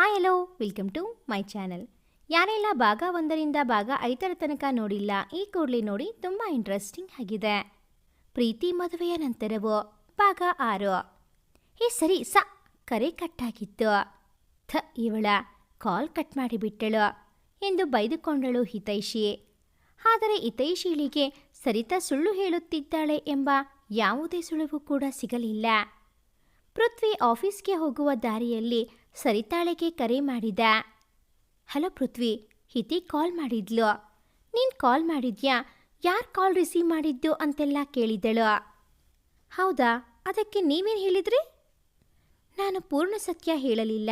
Hi hello welcome to my channel ಯಾರೆಲ್ಲ ಭಾಗ ಒಂದರಿಂದ ಭಾಗ ಐದರ ತನಕ ನೋಡಿಲ್ಲ, ಈ ಕೂಡಲೇ ನೋಡಿ ತುಂಬ ಇಂಟ್ರೆಸ್ಟಿಂಗ್ ಆಗಿದೆ. ಪ್ರೀತಿ ಮದುವೆಯ ನಂತರವೋ, ಭಾಗ ಆರು? ಹೇ ಸರಿ, ಸ, ಕರೆ ಕಟ್ಟಾಗಿತ್ತು. ಥ, ಇವಳ, ಕಾಲ್ ಕಟ್ ಮಾಡಿಬಿಟ್ಟಳು ಎಂದು ಬೈದುಕೊಂಡಳು ಹಿತೈಷಿ. ಆದರೆ ಹಿತೈಷಿಳಿಗೆ ಸರಿತಾ ಸುಳ್ಳು ಹೇಳುತ್ತಿದ್ದಾಳೆ ಎಂಬ ಯಾವುದೇ ಸುಳಿವು ಕೂಡ ಸಿಗಲಿಲ್ಲ. ಪೃಥ್ವಿ ಆಫೀಸ್ಗೆ ಹೋಗುವ ದಾರಿಯಲ್ಲಿ ಸರಿತಾಳೆಗೆ ಕರೆ ಮಾಡಿದ. ಹಲೋ ಪೃಥ್ವಿ, ಹಿತಿ ಕಾಲ್ ಮಾಡಿದ್ಲು. ನೀನು ಕಾಲ್ ಮಾಡಿದ್ಯಾ? ಯಾರು ಕಾಲ್ ರಿಸೀವ್ ಮಾಡಿದ್ದು? ಅಂತೆಲ್ಲ ಕೇಳಿದಳು. ಹೌದಾ? ಅದಕ್ಕೆ ನೀವೇನು ಹೇಳಿದ್ರಿ? ನಾನು ಪೂರ್ಣ ಸತ್ಯ ಹೇಳಲಿಲ್ಲ.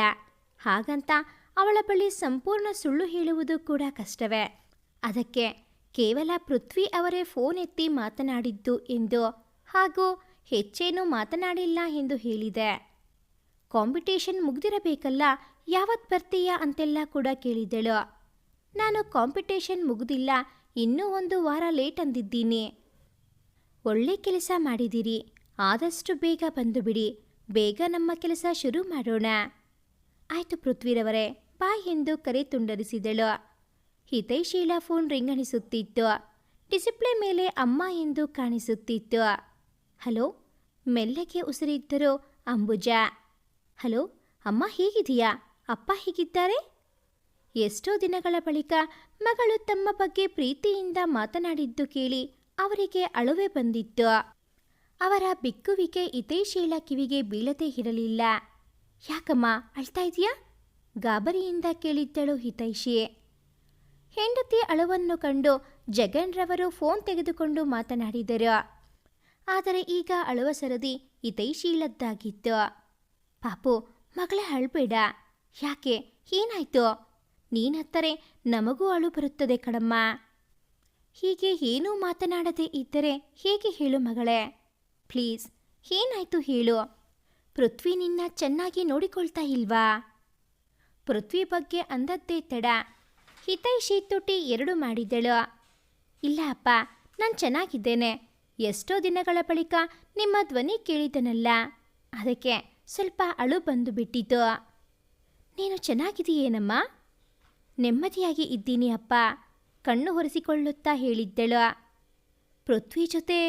ಹಾಗಂತ ಅವಳ ಬಳಿ ಸಂಪೂರ್ಣ ಸುಳ್ಳು ಹೇಳುವುದು ಕೂಡ ಕಷ್ಟವೇ. ಅದಕ್ಕೆ ಕೇವಲ ಪೃಥ್ವಿ ಅವರೇ ಫೋನ್ ಎತ್ತಿ ಮಾತನಾಡಿದ್ದು ಎಂದು ಹಾಗೂ ಹೆಚ್ಚೇನೂ ಮಾತನಾಡಿಲ್ಲ ಎಂದು ಹೇಳಿದೆ. ಕಾಂಪಿಟೇಷನ್ ಮುಗ್ದಿರಬೇಕಲ್ಲ, ಯಾವತ್ ಬರ್ತೀಯಾ ಅಂತೆಲ್ಲ ಕೂಡ ಕೇಳಿದಳು ನಾನು ಕಾಂಪಿಟೇಷನ್ ಮುಗ್ದಿಲ್ಲ, ಇನ್ನೂ ಒಂದು ವಾರ ಲೇಟ್ ಅಂದಿದ್ದೀನಿ. ಒಳ್ಳೆ ಕೆಲಸ ಮಾಡಿದ್ದೀರಿ ಆದಷ್ಟು ಬೇಗ ಬಂದು ಬಿಡಿ ಬೇಗ ನಮ್ಮ ಕೆಲಸ ಶುರು ಮಾಡೋಣ. ಆಯಿತು ಪೃಥ್ವಿರವರೇ ಬಾಯ್ ಎಂದು ಕರೆ ತುಂಡರಿಸಿದಳು. ಹಿತೈಶೀಲ ಫೋನ್ ರಿಂಗಣಿಸುತ್ತಿತ್ತು ಡಿಸಿಪ್ಲೇ ಮೇಲೆ ಅಮ್ಮ ಎಂದು ಕಾಣಿಸುತ್ತಿತ್ತು. ಹಲೋ, ಮೆಲ್ಲಗೆ ಉಸಿರಿದ್ದರು ಅಂಬುಜಾ. ಹಲೋ, ಅಮ್ಮ ಹೇಗಿದೆಯಾ? ಅಪ್ಪ ಹೇಗಿದ್ದಾರೆ? ಎಷ್ಟೋ ದಿನಗಳ ಬಳಿಕ ಮಗಳು ತಮ್ಮ ಬಗ್ಗೆ ಪ್ರೀತಿಯಿಂದ ಮಾತನಾಡಿದ್ದು ಕೇಳಿ ಅವರಿಗೆ ಅಳುವೆ ಬಂದಿತ್ತು. ಅವರ ಬಿಕ್ಕುವಿಕೆ ಹಿತೈಶೀಲ ಕಿವಿಗೆ ಬೀಳದೇ ಇರಲಿಲ್ಲ. ಯಾಕಮ್ಮ, ಅಳ್ತಾ ಇದೆಯಾ? ಗಾಬರಿಯಿಂದ ಕೇಳಿದ್ದಳು ಹಿತೈಷಿ. ಹೆಂಡತಿ ಅಳುವನ್ನು ಕಂಡು ಜಗನ್ರವರು ಫೋನ್ ತೆಗೆದುಕೊಂಡು ಮಾತನಾಡಿದರು. ಆದರೆ ಈಗ ಅಳುವ ಸರದಿ ಹಿತೈಶೀಲದ್ದಾಗಿತ್ತು ಪಾಪು, ಮಗಳೇ ಅಳ್ಬೇಡ. ಯಾಕೆ? ಏನಾಯ್ತು? ನೀನತ್ತರೆ ನಮಗೂ ಅಳು ಬರುತ್ತದೆ ಕಡಮ್ಮ ಹೀಗೆ ಏನೂ ಮಾತನಾಡದೆ ಇದ್ದರೆ ಹೇಗೆ ಹೇಳು ಮಗಳೇ? ಪ್ಲೀಸ್, ಏನಾಯ್ತು ಹೇಳು. ಪೃಥ್ವಿ ನಿನ್ನ ಚೆನ್ನಾಗಿ ನೋಡಿಕೊಳ್ತಾ ಇಲ್ವಾ? ಪೃಥ್ವಿ ಬಗ್ಗೆ ಅಂದದ್ದೇ ತಡ. ಹಿತೈಷಿ ತುಟಿ ಎರಡು ಮಾಡಿದಳು. ಇಲ್ಲ ಅಪ್ಪ, ನಾನು ಚೆನ್ನಾಗಿದ್ದೇನೆ. ಎಷ್ಟೋ ದಿನಗಳ ಬಳಿಕ ನಿಮ್ಮ ಧ್ವನಿ ಕೇಳಿದನಲ್ಲ. ಅದಕ್ಕೆ ಸ್ವಲ್ಪ ಅಳು ಬಂದು ಬಿಟ್ಟಿತು. ನೀನು ಚೆನ್ನಾಗಿದೆಯೇನಮ್ಮ ನೆಮ್ಮದಿಯಾಗಿ ಇದ್ದೀನಿ ಅಪ್ಪ, ಕಣ್ಣು ಹೊರಿಸಿಕೊಳ್ಳುತ್ತಾ ಹೇಳಿದ್ದಳು. ಪೃಥ್ವಿ ಜೊತೆ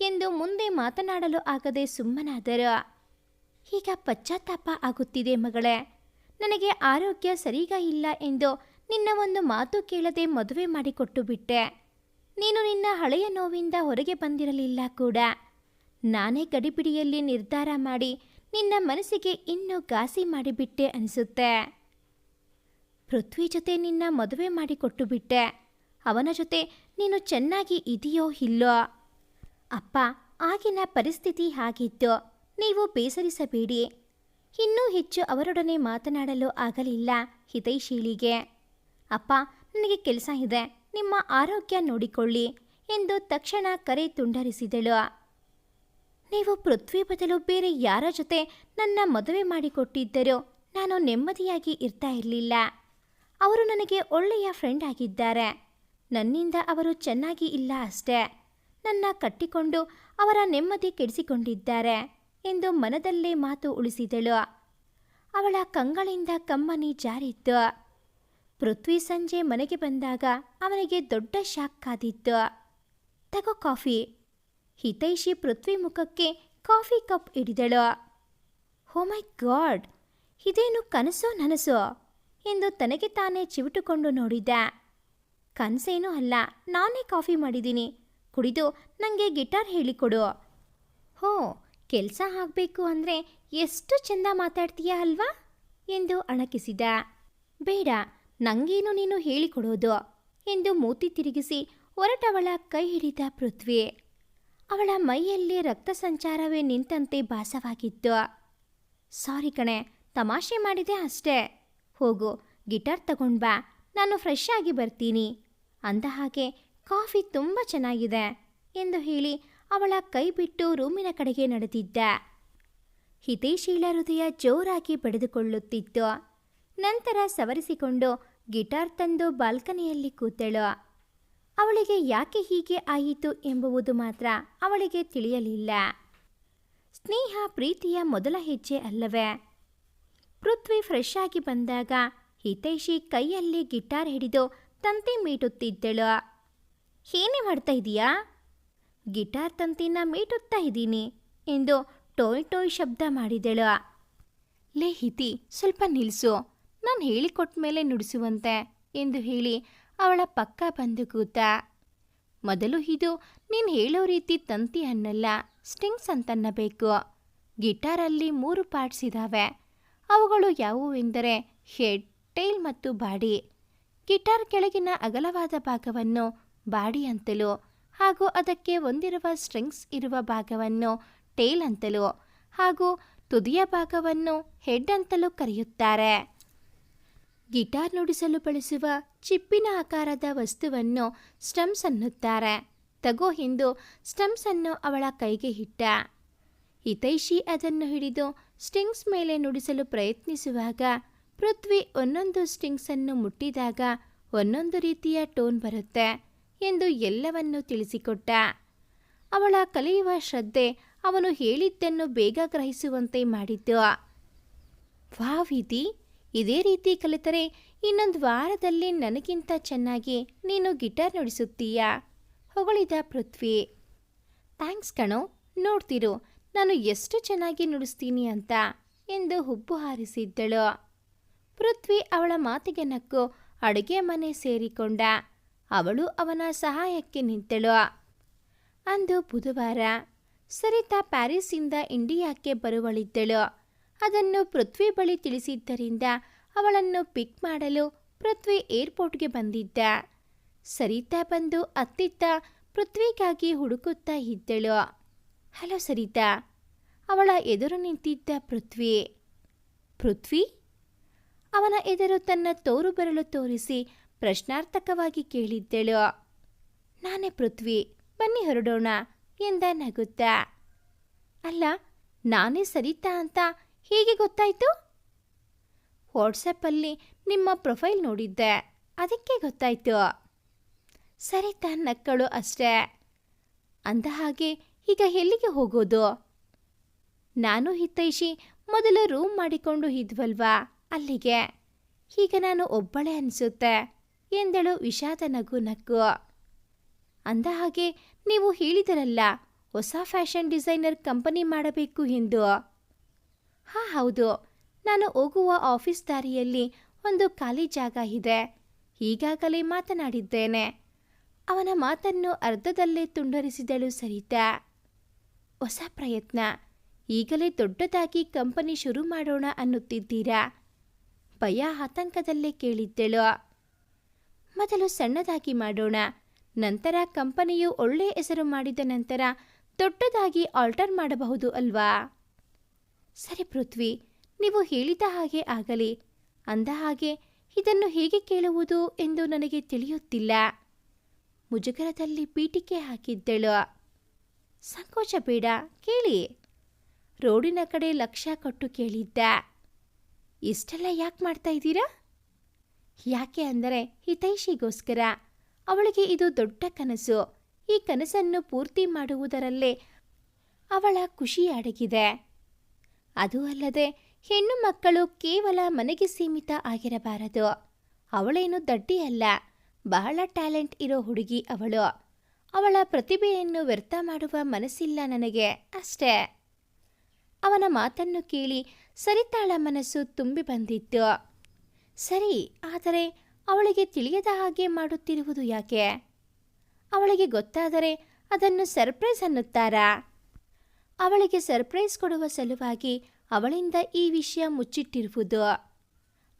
ಎಂದು ಮುಂದೆ ಮಾತನಾಡಲು ಆಗದೆ ಸುಮ್ಮನಾದರು. ಈಗ ಪಶ್ಚಾತ್ತಾಪ ಆಗುತ್ತಿದೆ ಮಗಳೇ, ನನಗೆ ಆರೋಗ್ಯ ಸರಿಗ ಇಲ್ಲ ಎಂದು ನಿನ್ನ ಒಂದು ಮಾತು ಕೇಳದೆ ಮದುವೆ ಮಾಡಿಕೊಟ್ಟು ಬಿಟ್ಟೆ. ನೀನು ನಿನ್ನ ಹಳೆಯ ನೋವಿಂದ ಹೊರಗೆ ಬಂದಿರಲಿಲ್ಲ ಕೂಡ. ನಾನೇ ಗಡಿಬಿಡಿಯಲ್ಲಿ ನಿರ್ಧಾರ ಮಾಡಿ ನಿನ್ನ ಮನಸ್ಸಿಗೆ ಇನ್ನೂ ಘಾಸಿ ಮಾಡಿಬಿಟ್ಟೆ ಅನಿಸುತ್ತೆ. ಪೃಥ್ವಿ ಜೊತೆ ನಿನ್ನ ಮದುವೆ ಮಾಡಿಕೊಟ್ಟು ಬಿಟ್ಟೆ ಅವನ ಜೊತೆ ನೀನು ಚೆನ್ನಾಗಿ ಇದೆಯೋ ಇಲ್ಲೋ? ಅಪ್ಪ, ಆಗಿನ ಪರಿಸ್ಥಿತಿ ಹಾಗಿತ್ತು. ನೀವು ಬೇಸರಿಸಬೇಡಿ. ಇನ್ನೂ ಹೆಚ್ಚು ಅವರೊಡನೆ ಮಾತನಾಡಲು ಆಗಲಿಲ್ಲ ಹಿತೈಶೀಲಿಗೆ ಅಪ್ಪ, ನನಗೆ ಕೆಲಸ ಇದೆ. ನಿಮ್ಮ ಆರೋಗ್ಯ ನೋಡಿಕೊಳ್ಳಿ ಎಂದು ತಕ್ಷಣ ಕರೆ ತುಂಡರಿಸಿದಳು. ನೀವು ಪೃಥ್ವಿ ಬದಲು ಬೇರೆ ಯಾರ ಜೊತೆ ನನ್ನ ಮದುವೆ ಮಾಡಿಕೊಟ್ಟಿದ್ದರೂ ನಾನು ನೆಮ್ಮದಿಯಾಗಿ ಇರ್ತಾ ಇರಲಿಲ್ಲ. ಅವರು ನನಗೆ ಒಳ್ಳೆಯ ಫ್ರೆಂಡ್ ಆಗಿದ್ದಾರೆ. ನನ್ನಿಂದ ಅವರು ಚೆನ್ನಾಗಿ ಇಲ್ಲ ಅಷ್ಟೇ. ನನ್ನ ಕಟ್ಟಿಕೊಂಡು ಅವರ ನೆಮ್ಮದಿ ಕೆಡಿಸಿಕೊಂಡಿದ್ದಾರೆ ಎಂದು ಮನದಲ್ಲೇ ಮಾತು ಉಳಿಸಿದಳು. ಅವಳ ಕಂಗಳಿಂದ ಕಮ್ಮನಿ ಜಾರಿತ್ತು. ಪೃಥ್ವಿ ಸಂಜೆ ಮನೆಗೆ ಬಂದಾಗ ಅವನಿಗೆ ದೊಡ್ಡ ಶಾಕ್ ಕಾದಿತ್ತು. ತಗೋ ಕಾಫಿ ಹಿತೈಷಿ ಪೃಥ್ವಿ ಮುಖಕ್ಕೆ ಕಾಫಿ ಕಪ್ ಹಿಡಿದಳು. ಹೋ ಮೈ ಗಾಡ್! ಇದೇನು ಕನಸೋ ನನಸೋ? ಎಂದು ತನಗೆ ತಾನೇ ಚಿವುಟುಕೊಂಡು ನೋಡಿದ ಕನಸೇನೂ ಅಲ್ಲ, ನಾನೇ ಕಾಫಿ ಮಾಡಿದ್ದೀನಿ. ಕುಡಿದು ನನಗೆ ಗಿಟಾರ್ ಹೇಳಿಕೊಡು. ಹೋ, ಕೆಲಸ ಆಗಬೇಕು ಅಂದರೆ ಎಷ್ಟು ಚೆಂದ ಮಾತಾಡ್ತೀಯ ಅಲ್ವಾ? ಎಂದು ಅಣಕಿಸಿದ. ಬೇಡ, ನಂಗೇನು ನೀನು ಹೇಳಿಕೊಡೋದು? ಎಂದು ಮೂತಿ ತಿರುಗಿಸಿ ಹೊರಟವಳ ಕೈ ಹಿಡಿದ ಪೃಥ್ವಿ. ಅವಳ ಮೈಯಲ್ಲಿ ರಕ್ತ ಸಂಚಾರವೇ ನಿಂತಂತೆ ಭಾಸವಾಗಿತ್ತು. ಸಾರಿ ಕಣೆ, ತಮಾಷೆ ಮಾಡಿದೆ ಅಷ್ಟೇ. ಹೋಗು, ಗಿಟಾರ್ ಬಾ, ನಾನು ಫ್ರೆಶ್ ಆಗಿ ಬರ್ತೀನಿ. ಅಂದ ಹಾಗೆ, ಕಾಫಿ ತುಂಬ ಚೆನ್ನಾಗಿದೆ ಎಂದು ಹೇಳಿ ಅವಳ ಕೈ ಬಿಟ್ಟು ರೂಮಿನ ಕಡೆಗೆ ನಡೆದಿದ್ದ. ಹಿತೈಶೀಲ ಹೃದಯ ಜೋರಾಗಿ ಪಡೆದುಕೊಳ್ಳುತ್ತಿತ್ತು ನಂತರ ಸವರಿಸಿಕೊಂಡು ಗಿಟಾರ್ ತಂದು ಬಾಲ್ಕನಿಯಲ್ಲಿ ಕೂತಳು. ಅವಳಿಗೆ ಯಾಕೆ ಹೀಗೆ ಆಯಿತು ಎಂಬುವುದು ಮಾತ್ರ ಅವಳಿಗೆ ತಿಳಿಯಲಿಲ್ಲ. ಸ್ನೇಹ ಪ್ರೀತಿಯ ಮೊದಲ ಹೆಜ್ಜೆ ಅಲ್ಲವೇ? ಪೃಥ್ವಿ ಫ್ರೆಶ್ ಆಗಿ ಬಂದಾಗ ಹಿತೈಷಿ ಕೈಯಲ್ಲಿ ಗಿಟಾರ್ ಹಿಡಿದು ತಂತಿ ಮೀಟುತ್ತಿದ್ದಳು. ಏನೇ ಮಾಡ್ತಾ ಇದೀಯಾ? ಗಿಟಾರ್ ತಂತಿನ ಮೀಟುತ್ತಾ ಇದ್ದೀನಿ ಎಂದು ಟೋಯ್ ಟೋಯ್ ಶಬ್ದ ಮಾಡಿದಳು. ಲೇ ಹಿತಿ, ಸ್ವಲ್ಪ ನಿಲ್ಲಿಸು ನಾನು ಹೇಳಿಕೊಟ್ಟ ಮೇಲೆ ನುಡಿಸುವಂತೆ ಎಂದು ಹೇಳಿ ಅವಳ ಪಕ್ಕ ಬಂದು ಕೂತ, ಮೊದಲು ಇದು ನೀನು ಹೇಳೋ ರೀತಿ ತಂತಿ ಅನ್ನಲ್ಲ ಸ್ಟಿಂಗ್ಸ್ ಅಂತನ್ನಬೇಕು. ಗಿಟಾರಲ್ಲಿ ಮೂರು ಪಾರ್ಟ್ಸ್ ಇದ್ದಾವೆ ಅವುಗಳು ಯಾವುವೆಂದರೆ ಹೆಡ್, ಟೈಲ್ ಮತ್ತು ಬಾಡಿ. ಗಿಟಾರ್ ಕೆಳಗಿನ ಅಗಲವಾದ ಭಾಗವನ್ನು ಬಾಡಿ ಅಂತಲೂ ಹಾಗೂ ಅದಕ್ಕೆ ಹೊಂದಿರುವ ಸ್ಟ್ರಿಂಗ್ಸ್ ಇರುವ ಭಾಗವನ್ನು ಟೇಲ್ ಅಂತಲೂ ಹಾಗೂ ತುದಿಯ ಭಾಗವನ್ನು ಹೆಡ್ ಅಂತಲೂ ಕರೆಯುತ್ತಾರೆ. ಗಿಟಾರ್ ನುಡಿಸಲು ಬಳಸುವ ಚಿಪ್ಪಿನ ಆಕಾರದ ವಸ್ತುವನ್ನು ಸ್ಟಮ್ಸ್ ಅನ್ನುತ್ತಾರೆ. ತಗೋ ಹಿಂದು ಸ್ಟಮ್ಸ್ ಅನ್ನು ಅವಳ ಕೈಗೆ ಇಟ್ಟ ಹಿತೈಷಿ ಅದನ್ನು ಹಿಡಿದು ಸ್ಟಿಂಗ್ಸ್ ಮೇಲೆ ನುಡಿಸಲು ಪ್ರಯತ್ನಿಸುವಾಗ ಪೃಥ್ವಿ ಒಂದೊಂದು ಸ್ಟಿಂಗ್ಸ್ ಅನ್ನು ಮುಟ್ಟಿದಾಗ ಒಂದೊಂದು ರೀತಿಯ ಟೋನ್ ಬರುತ್ತೆ ಎಂದು ಎಲ್ಲವನ್ನೂ ತಿಳಿಸಿಕೊಟ್ಟ. ಅವಳ ಕಲಿಯುವ ಶ್ರದ್ಧೆ ಅವನು ಹೇಳಿದ್ದನ್ನು ಬೇಗ ಗ್ರಹಿಸುವಂತೆ ಮಾಡಿದ್ದು. ವಾವ್ ಇದಿ ರೀತಿ ಕಲಿತರೆ ಇನ್ನೊಂದು ವಾರದಲ್ಲಿ ನನಗಿಂತ ಚೆನ್ನಾಗಿ ನೀನು ಗಿಟಾರ್ ನುಡಿಸುತ್ತೀಯಾ? ಹೊಗಳಿದ ಪೃಥ್ವಿ. ಥ್ಯಾಂಕ್ಸ್ ಕಣೋ, ನೋಡ್ತಿರು, ನಾನು ಎಷ್ಟು ಚೆನ್ನಾಗಿ ನುಡಿಸ್ತೀನಿ ಅಂತ ಎಂದು ಹುಬ್ಬು ಹಾರಿಸಿದ್ದಳು. ಪೃಥ್ವಿ ಅವಳ ಮಾತಿಗೆ ನಕ್ಕು ಅಡುಗೆ ಮನೆ ಸೇರಿಕೊಂಡ. ಅವಳು ಅವನ ಸಹಾಯಕ್ಕೆ ನಿಂತಳು. ಅಂದು ಬುಧವಾರ ಸರಿತಾ ಪ್ಯಾರಿಸ್ಸಿಂದ ಇಂಡಿಯಾಕ್ಕೆ ಬರುವಳಿದ್ದಳು. ಅದನ್ನು ಪೃಥ್ವಿ ಬಳಿ ತಿಳಿಸಿದ್ದರಿಂದ ಅವಳನ್ನು ಪಿಕ್ ಮಾಡಲು ಪೃಥ್ವಿ ಏರ್ಪೋರ್ಟ್ಗೆ ಬಂದಿದ್ದ. ಸರಿತಾ ಬಂದು ಅತ್ತಿತ್ತ ಪೃಥ್ವಿಗಾಗಿ ಹುಡುಕುತ್ತಾ ಇದ್ದಳು. ಹಲೋ ಸರಿತಾ, ಅವಳ ಎದುರು ನಿಂತಿದ್ದ ಪೃಥ್ವಿ. ಪೃಥ್ವಿ? ಅವನ ಎದುರು ತನ್ನ ತೋರು ಬೆರಳು ತೋರಿಸಿ ಪ್ರಶ್ನಾರ್ಥಕವಾಗಿ ಕೇಳಿದ್ದಳು. ನಾನೇ ಪೃಥ್ವಿ, ಬನ್ನಿ ಹೊರಡೋಣ, ಎಂದ ನಗುತ್ತಾ. ಅಲ್ಲ, ನಾನೇ ಸರಿತಾ ಅಂತ ಹೇಗೆ ಗೊತ್ತಾಯ್ತು? ವಾಟ್ಸಪ್ಪಲ್ಲಿ ನಿಮ್ಮ ಪ್ರೊಫೈಲ್ ನೋಡಿದ್ದೆ. ಅದಕ್ಕೆ ಗೊತ್ತಾಯ್ತು. ಸರಿತಾ ನಕ್ಕಳು ಅಷ್ಟೇ. ಅಂದ ಹಾಗೆ ಈಗ ಎಲ್ಲಿಗೆ ಹೋಗೋದು? ನಾನು ಹಿತೈಷಿ ಮೊದಲು ರೂಮ್ ಮಾಡಿಕೊಂಡು ಇದ್ವಲ್ವಾ ಅಲ್ಲಿಗೆ? ಈಗ ನಾನು ಒಬ್ಬಳೇ ಅನಿಸುತ್ತೆ ಎಂದಳು ವಿಷಾದ ನಗು ನಕ್ಕು. ಅಂದ ಹಾಗೆ ನೀವು ಹೇಳಿದರಲ್ಲ, ಹೊಸ ಫ್ಯಾಷನ್ ಡಿಸೈನರ್ ಕಂಪನಿ ಮಾಡಬೇಕು ಎಂದು. ಹಾಂ, ಹೌದು. ನಾನು ಹೋಗುವ ಆಫೀಸ್ ದಾರಿಯಲ್ಲಿ ಒಂದು ಖಾಲಿ ಜಾಗ ಇದೆ. ಈಗಾಗಲೇ ಮಾತನಾಡಿದ್ದೇನೆ. ಅವನ ಮಾತನ್ನು ಅರ್ಧದಲ್ಲೇ ತುಂಡರಿಸಿದಳು ಸರಿತಾ. ಹೊಸ ಪ್ರಯತ್ನ. ಈಗಲೇ ದೊಡ್ಡದಾಗಿ ಕಂಪನಿ ಶುರು ಮಾಡೋಣ ಅನ್ನುತ್ತಿದ್ದೀರಾ? ಭಯ ಆತಂಕದಲ್ಲೇ ಕೇಳಿದ್ದಳು. ಮೊದಲು ಸಣ್ಣದಾಗಿ ಮಾಡೋಣ. ನಂತರ ಕಂಪನಿಯು ಒಳ್ಳೆಯ ಹೆಸರು ಮಾಡಿದ ನಂತರ ದೊಡ್ಡದಾಗಿ ಆಲ್ಟರ್ ಮಾಡಬಹುದು ಅಲ್ವಾ? ಸರಿ ಪೃಥ್ವಿ, ನೀವು ಹೇಳಿದ ಹಾಗೆ ಆಗಲಿ. ಅಂದ ಹಾಗೆ ಇದನ್ನು ಹೇಗೆ ಕೇಳುವುದು ಎಂದು ನನಗೆ ತಿಳಿಯುತ್ತಿಲ್ಲ. ಮುಜುಗರದಲ್ಲಿ ಪೀಠಿಕೆ ಹಾಕಿದ್ದಳು. ಸಂಕೋಚ ಬೇಡ, ಕೇಳಿ. ರೋಡಿನ ಕಡೆ ಲಕ್ಷ್ಯ ಕೊಟ್ಟು ಕೇಳಿದ್ದ. ಇಷ್ಟೆಲ್ಲ ಯಾಕೆ ಮಾಡ್ತಾ ಇದ್ದೀರಾ? ಯಾಕೆ ಅಂದರೆ ಹಿತೈಷಿಗೋಸ್ಕರ. ಅವಳಿಗೆ ಇದು ದೊಡ್ಡ ಕನಸು. ಈ ಕನಸನ್ನು ಪೂರ್ತಿ ಮಾಡುವುದರಲ್ಲೇ ಅವಳ ಖುಷಿ ಅಡಗಿದೆ. ಅದು ಅಲ್ಲದೆ ಹೆಣ್ಣು ಮಕ್ಕಳು ಕೇವಲ ಮನೆಗೆ ಸೀಮಿತ ಆಗಿರಬಾರದು. ಅವಳೇನು ದಡ್ಡಿಯಲ್ಲ ಬಹಳ ಟ್ಯಾಲೆಂಟ್ ಇರೋ ಹುಡುಗಿ ಅವಳು. ಅವಳ ಪ್ರತಿಭೆಯನ್ನು ವ್ಯರ್ಥ ಮಾಡುವ ಮನಸ್ಸಿಲ್ಲ ನನಗೆ, ಅಷ್ಟೇ. ಅವನ ಮಾತನ್ನು ಕೇಳಿ ಸರಿತಾಳ ಮನಸ್ಸು ತುಂಬಿ ಬಂದಿತ್ತು. ಸರಿ, ಆದರೆ ಅವಳಿಗೆ ತಿಳಿಯದ ಹಾಗೆ ಮಾಡುತ್ತಿರುವುದು ಯಾಕೆ? ಅವಳಿಗೆ ಗೊತ್ತಾದರೆ ಅದನ್ನು ಸರ್ಪ್ರೈಸ್ ಅನ್ನುತ್ತಾರಾ? ಅವಳಿಗೆ ಸರ್ಪ್ರೈಸ್ ಕೊಡುವ ಸಲುವಾಗಿ ಅವಳಿಂದ ಈ ವಿಷಯ ಮುಚ್ಚಿಟ್ಟಿರುವುದು.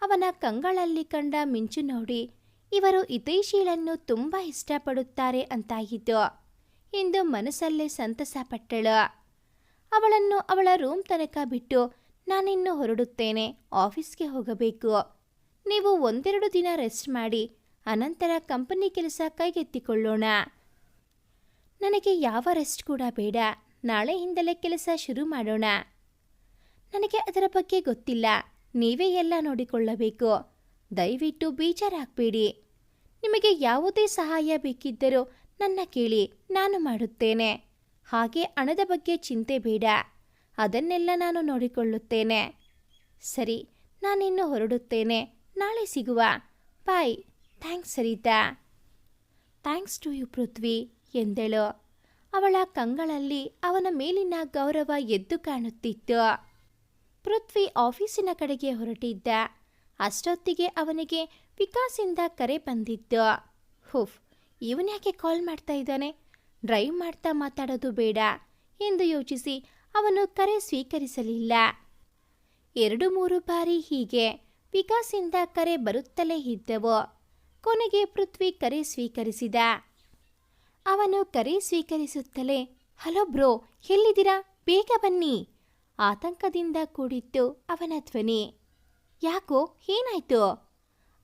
ಅವನ ಕಂಗಳಲ್ಲಿ ಕಂಡ ಮಿಂಚು ನೋಡಿ, ಇವರು ಹಿತೈಶೀಲನ್ನು ತುಂಬ ಇಷ್ಟಪಡುತ್ತಾರೆ ಅಂತಾಗಿದ್ದು ಎಂದು ಮನಸ್ಸಲ್ಲೇ ಸಂತಸ ಪಟ್ಟಳು. ಅವಳನ್ನು ಅವಳ ರೂಮ್ ತನಕ ಬಿಟ್ಟು ನಾನಿನ್ನು ಹೊರಡುತ್ತೇನೆ, ಆಫೀಸ್ಗೆ ಹೋಗಬೇಕು. ನೀವು ಒಂದೆರಡು ದಿನ ರೆಸ್ಟ್ ಮಾಡಿ, ಅನಂತರ ಕಂಪನಿ ಕೆಲಸ ಕೈಗೆತ್ತಿಕೊಳ್ಳೋಣ. ನನಗೆ ಯಾವ ರೆಸ್ಟ್ ಕೂಡ ಬೇಡ ನಾಳೆಯಿಂದಲೇ ಕೆಲಸ ಶುರು ಮಾಡೋಣ. ನನಗೆ ಅದರ ಬಗ್ಗೆ ಗೊತ್ತಿಲ್ಲ. ನೀವೇ ಎಲ್ಲ ನೋಡಿಕೊಳ್ಳಬೇಕು. ದಯವಿಟ್ಟು ಬೇಜಾರಾಗಬೇಡಿ. ನಿಮಗೆ ಯಾವುದೇ ಸಹಾಯ ಬೇಕಿದ್ದರೂ ನನ್ನ ಕೇಳಿ, ನಾನು ಮಾಡುತ್ತೇನೆ. ಹಾಗೆ ಹಣದ ಬಗ್ಗೆ ಚಿಂತೆ ಬೇಡ. ಅದನ್ನೆಲ್ಲ ನಾನು ನೋಡಿಕೊಳ್ಳುತ್ತೇನೆ. ಸರಿ, ನಾನಿನ್ನು ಹೊರಡುತ್ತೇನೆ. ನಾಳೆ ಸಿಗುವ. Bye. Thanks, Sarita. Thanks to you, Prithvi, ಎಂದಳು. ಅವಳ ಕಂಗಳಲ್ಲಿ ಅವನ ಮೇಲಿನ ಗೌರವ ಎದ್ದು ಕಾಣುತ್ತಿತ್ತು. ಪೃಥ್ವಿ ಆಫೀಸಿನ ಕಡೆಗೆ ಹೊರಟಿದ್ದ. ಅಷ್ಟೊತ್ತಿಗೆ ಅವನಿಗೆ ವಿಕಾಸಿಂದ ಕರೆ ಬಂದಿತ್ತು. ಹುಫ್ ಇವನ್ಯಾಕೆ ಕಾಲ್ ಮಾಡ್ತಾ ಇದ್ದಾನೆ? ಡ್ರೈವ್ ಮಾಡ್ತಾ ಮಾತಾಡೋದು ಬೇಡ ಎಂದು ಯೋಚಿಸಿ ಅವನು ಕರೆ ಸ್ವೀಕರಿಸಲಿಲ್ಲ. ಎರಡು ಮೂರು ಬಾರಿ ಹೀಗೆ ವಿಕಾಸಿಂದ ಕರೆ ಬರುತ್ತಲೇ ಇದ್ದವು. ಕೊನೆಗೆ ಪೃಥ್ವಿ ಕರೆ ಸ್ವೀಕರಿಸಿದ. ಅವನು ಕರೆ ಸ್ವೀಕರಿಸುತ್ತಲೇ, ಹಲೋ ಬ್ರೋ, ಎಲ್ಲಿದ್ದೀರಾ? ಬೇಗ ಬನ್ನಿ. ಆತಂಕದಿಂದ ಕೂಡಿತ್ತು ಅವನ ಧ್ವನಿ. ಯಾಕೋ, ಏನಾಯ್ತು?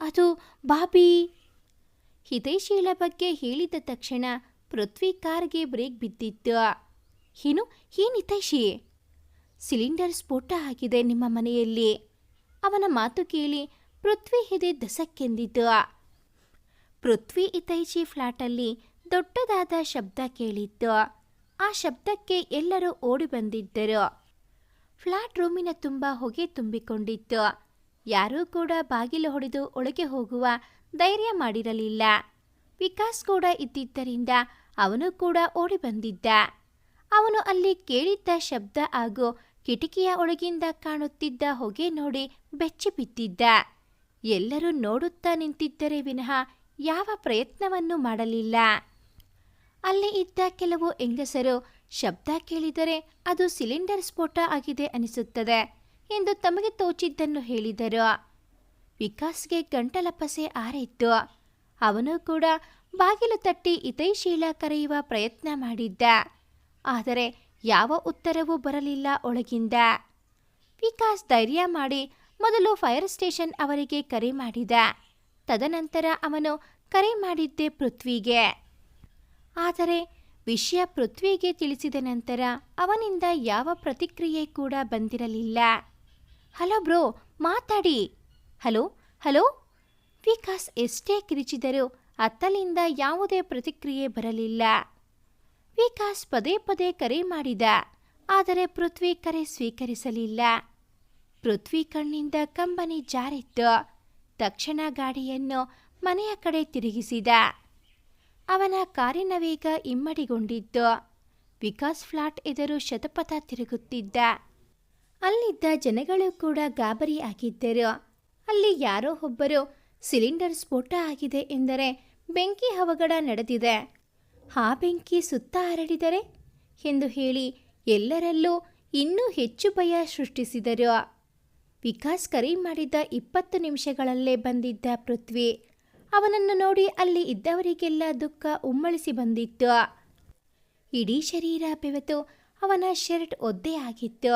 ಅದು ಬಾಬಿ. ಹಿತೈಶೀಲ ಬಗ್ಗೆ ಹೇಳಿದ ತಕ್ಷಣ ಪೃಥ್ವಿ ಕಾರ್ಗೆ ಬ್ರೇಕ್ ಬಿದ್ದಿತ್ತು. ಏನು? ಏನು ಹಿತೈಷಿ? ಸಿಲಿಂಡರ್ ಸ್ಫೋಟ ಆಗಿದೆ ನಿಮ್ಮ ಮನೆಯಲ್ಲಿ. ಅವನ ಮಾತು ಕೇಳಿ ಪೃಥ್ವಿ ಎದೆ ದಸಕ್ಕೆಂದಿತು. ಪೃಥ್ವಿ ಇತೈಚಿ ಫ್ಲಾಟಲ್ಲಿ ದೊಡ್ಡದಾದ ಶಬ್ದ ಕೇಳಿತ್ತು ಆ ಶಬ್ದಕ್ಕೆ ಎಲ್ಲರೂ ಓಡಿ ಬಂದಿದ್ದರು ಫ್ಲಾಟ್ ರೂಮಿನ ತುಂಬ ಹೊಗೆ ತುಂಬಿಕೊಂಡಿತ್ತು. ಯಾರೂ ಕೂಡ ಬಾಗಿಲು ಹೊಡೆದು ಒಳಗೆ ಹೋಗುವ ಧೈರ್ಯ ಮಾಡಿರಲಿಲ್ಲ. ವಿಕಾಸ್ ಕೂಡ ಇದ್ದಿದ್ದರಿಂದ ಅವನು ಕೂಡ ಓಡಿ ಬಂದಿದ್ದ ಅವನು ಅಲ್ಲಿ ಕೇಳಿದ್ದ ಶಬ್ದ ಹಾಗೂ ಕಿಟಕಿಯ ಒಳಗಿಂದ ಕಾಣುತ್ತಿದ್ದ ಹೊಗೆ ನೋಡಿ ಬೆಚ್ಚಿ ಬಿದ್ದಿದ್ದ. ಎಲ್ಲರೂ ನೋಡುತ್ತಾ ನಿಂತಿದ್ದರೆ ವಿನಃ ಯಾವ ಪ್ರಯತ್ನವನ್ನು ಮಾಡಲಿಲ್ಲ. ಅಲ್ಲಿ ಇದ್ದ ಕೆಲವು ಹೆಂಗಸರು ಶಬ್ದ ಕೇಳಿದರೆ ಅದು ಸಿಲಿಂಡರ್ ಸ್ಫೋಟ ಆಗಿದೆ ಅನಿಸುತ್ತದೆ ಎಂದು ತಮಗೆ ತೋಚಿದ್ದನ್ನು ಹೇಳಿದರು. ವಿಕಾಸ್ಗೆ ಗಂಟಲಪಸೆ ಆರೈತು ಅವನು ಕೂಡ ಬಾಗಿಲು ತಟ್ಟಿ ಹಿತೈಶೀಲ ಕರೆಯುವ ಪ್ರಯತ್ನ ಮಾಡಿದ್ದ. ಆದರೆ ಯಾವ ಉತ್ತರವೂ ಬರಲಿಲ್ಲ ಒಳಗಿಂದ. ವಿಕಾಸ್ ಧೈರ್ಯ ಮಾಡಿ ಮೊದಲು ಫೈರ್ ಸ್ಟೇಷನ್ ಅವರಿಗೆ ಕರೆ ಮಾಡಿದ. ತದನಂತರ ಅವನು ಕರೆ ಮಾಡಿದ್ದೆ ಪೃಥ್ವಿಗೆ. ಆದರೆ ವಿಷಯ ಪೃಥ್ವಿಗೆ ತಿಳಿಸಿದ ನಂತರ ಅವನಿಂದ ಯಾವ ಪ್ರತಿಕ್ರಿಯೆ ಕೂಡ ಬಂದಿರಲಿಲ್ಲ. ಹಲೋ ಬ್ರೋ, ಮಾತಾಡಿ. Hello hello. ವಿಕಾಸ್ ಎಷ್ಟೇ ಕಿರಿಚಿದರೂ ಅತ್ತಲಿಂದ ಯಾವುದೇ ಪ್ರತಿಕ್ರಿಯೆ ಬರಲಿಲ್ಲ. ವಿಕಾಸ್ ಪದೇ ಪದೇ ಕರೆ ಮಾಡಿದ, ಆದರೆ ಪೃಥ್ವಿ ಕರೆ ಸ್ವೀಕರಿಸಲಿಲ್ಲ. ಪೃಥ್ವಿ ಕಣ್ಣಿಂದ ಕಂಬನಿ ಜಾರಿತ್ತು. ತಕ್ಷಣ ಗಾಡಿಯನ್ನು ಮನೆಯ ಕಡೆ ತಿರುಗಿಸಿದ. ಅವನ ಕಾರಿನ ವೇಗ ಇಮ್ಮಡಿಗೊಂಡಿದ್ದು. ವಿಕಾಸ್ ಫ್ಲಾಟ್ ಎದುರು ಶತಪಥ ತಿರುಗುತ್ತಿದ್ದ. ಅಲ್ಲಿದ್ದ ಜನಗಳು ಕೂಡ ಗಾಬರಿ ಆಗಿದ್ದರು. ಅಲ್ಲಿ ಯಾರೋ ಒಬ್ಬರು ಸಿಲಿಂಡರ್ ಸ್ಫೋಟ ಆಗಿದೆ ಎಂದರೆ ಬೆಂಕಿ ಅವಘಡ ನಡೆದಿದೆ. ಆ ಬೆಂಕಿ ಸುತ್ತ ಹರಡಿದರೆ ಎಂದು ಹೇಳಿ ಎಲ್ಲರಲ್ಲೂ ಇನ್ನೂ ಹೆಚ್ಚು ಭಯ ಸೃಷ್ಟಿಸಿದರು. ವಿಕಾಸ್ ಕರೆ ಮಾಡಿದ್ದ ಇಪ್ಪತ್ತು ನಿಮಿಷಗಳಲ್ಲೇ ಬಂದಿದ್ದ ಪೃಥ್ವಿ ಅವನನ್ನು ನೋಡಿ ಅಲ್ಲಿ ಇದ್ದವರಿಗೆಲ್ಲ ದುಃಖ ಉಮ್ಮಳಿಸಿ ಬಂದಿತ್ತು. ಇಡೀ ಶರೀರ ಬೆವೆತು ಅವನ ಶರ್ಟ್ ಒದ್ದೆ ಆಗಿತ್ತು.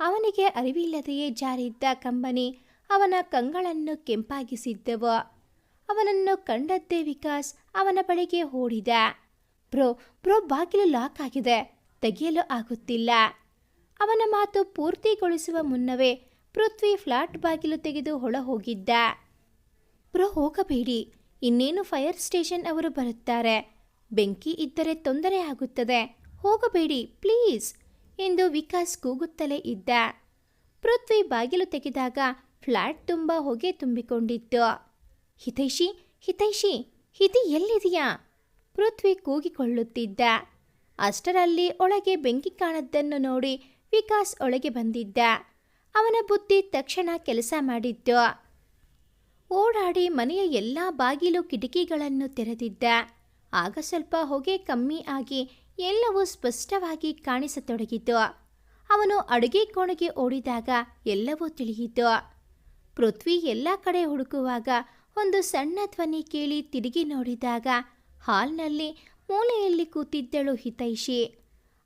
ಅವನಿಗೆ ಅರಿವಿಲ್ಲದೆಯೇ ಜಾರಿದ್ದ ಕಂಬನಿ ಅವನ ಕಂಗಳನ್ನು ಕೆಂಪಾಗಿಸಿದ್ದವು. ಅವನನ್ನು ಕಂಡದ್ದೇ ವಿಕಾಸ್ ಅವನ ಬಳಿಗೆ ಓಡಿದ. ಬ್ರೋ ಬ್ರೋ, ಬಾಗಿಲು ಲಾಕ್ ಆಗಿದೆ. ತೆಗೆಯಲು ಆಗುತ್ತಿಲ್ಲ. ಅವನ ಮಾತು ಪೂರ್ತಿಗೊಳಿಸುವ ಮುನ್ನವೇ ಪೃಥ್ವಿ ಫ್ಲಾಟ್ ಬಾಗಿಲು ತೆಗೆದು ಹೊಳ ಹೋಗಿದ್ದ ಬ್ರೋ ಹೋಗಬೇಡಿ. ಇನ್ನೇನು ಫೈರ್ ಸ್ಟೇಷನ್ ಅವರು ಬರುತ್ತಾರೆ. ಬೆಂಕಿ ಇದ್ದರೆ ತೊಂದರೆ ಆಗುತ್ತದೆ. ಹೋಗಬೇಡಿ, ಪ್ಲೀಸ್ ಎಂದು ವಿಕಾಸ್ ಕೂಗುತ್ತಲೇ ಇದ್ದ. ಪೃಥ್ವಿ ಬಾಗಿಲು ತೆಗೆದಾಗ ಫ್ಲಾಟ್ ತುಂಬ ಹೊಗೆ ತುಂಬಿಕೊಂಡಿತ್ತು. ಹಿತೈಷಿ ಹಿತೈಷಿ, ಹಿತಿ ಎಲ್ಲಿದೆಯಾ ಪೃಥ್ವಿ ಕೂಗಿಕೊಳ್ಳುತ್ತಿದ್ದ. ಅಷ್ಟರಲ್ಲಿ ಒಳಗೆ ಬೆಂಕಿ ಕಾಣದ್ದನ್ನು ನೋಡಿ ವಿಕಾಸ್ ಒಳಗೆ ಬಂದಿದ್ದ. ಅವನ ಬುದ್ಧಿ ತಕ್ಷಣ ಕೆಲಸ ಮಾಡಿತ್ತು. ಓಡಾಡಿ ಮನೆಯ ಎಲ್ಲ ಬಾಗಿಲು ಕಿಟಕಿಗಳನ್ನು ತೆರೆದಿದ್ದ. ಆಗ ಸ್ವಲ್ಪ ಹೊಗೆ ಕಮ್ಮಿ ಆಗಿ ಎಲ್ಲವೂ ಸ್ಪಷ್ಟವಾಗಿ ಕಾಣಿಸತೊಡಗಿತು. ಅವನು ಅಡುಗೆ ಕೋಣೆಗೆ ಓಡಿದಾಗ ಎಲ್ಲವೂ ತಿಳಿಯಿತು. ಪೃಥ್ವಿ ಎಲ್ಲ ಕಡೆ ಹುಡುಕುವಾಗ ಒಂದು ಸಣ್ಣ ಧ್ವನಿ ಕೇಳಿ ತಿರುಗಿ ನೋಡಿದಾಗ ಹಾಲ್ನಲ್ಲಿ ಮೂಲೆಯಲ್ಲಿ ಕೂತಿದ್ದಳು ಹಿತೈಷಿ.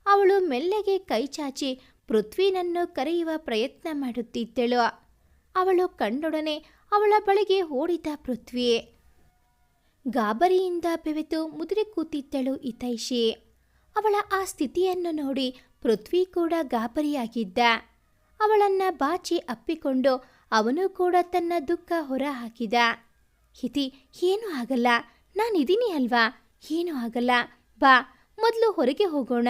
ಅವಳು ಮೆಲ್ಲಗೆ ಕೈ ಚಾಚಿ ಪೃಥ್ವಿನನ್ನು ಕರೆಯುವ ಪ್ರಯತ್ನ ಮಾಡುತ್ತಿದ್ದಳು. ಅವಳು ಕಂಡೊಡನೆ ಅವಳ ಬಳಿಗೆ ಓಡಿದ ಪೃಥ್ವಿ ಗಾಬರಿಯಿಂದ ಬೆವೆತು ಮುದುರೆ ಕೂತಿದ್ದಳು ಹಿತೈಷಿ. ಅವಳ ಆ ಸ್ಥಿತಿಯನ್ನು ನೋಡಿ ಪೃಥ್ವಿ ಕೂಡ ಗಾಬರಿಯಾಗಿದ್ದ. ಅವಳನ್ನ ಬಾಚಿ ಅಪ್ಪಿಕೊಂಡು ಅವನು ಕೂಡ ತನ್ನ ದುಃಖ ಹೊರ ಹಾಕಿದ ಹಿತಿ, ಏನೂ ಆಗಲ್ಲ. ನಾನಿದ್ದೀನಿ ಅಲ್ವಾ? ಏನೂ ಆಗಲ್ಲ. ಬಾ, ಮೊದಲು ಹೊರಗೆ ಹೋಗೋಣ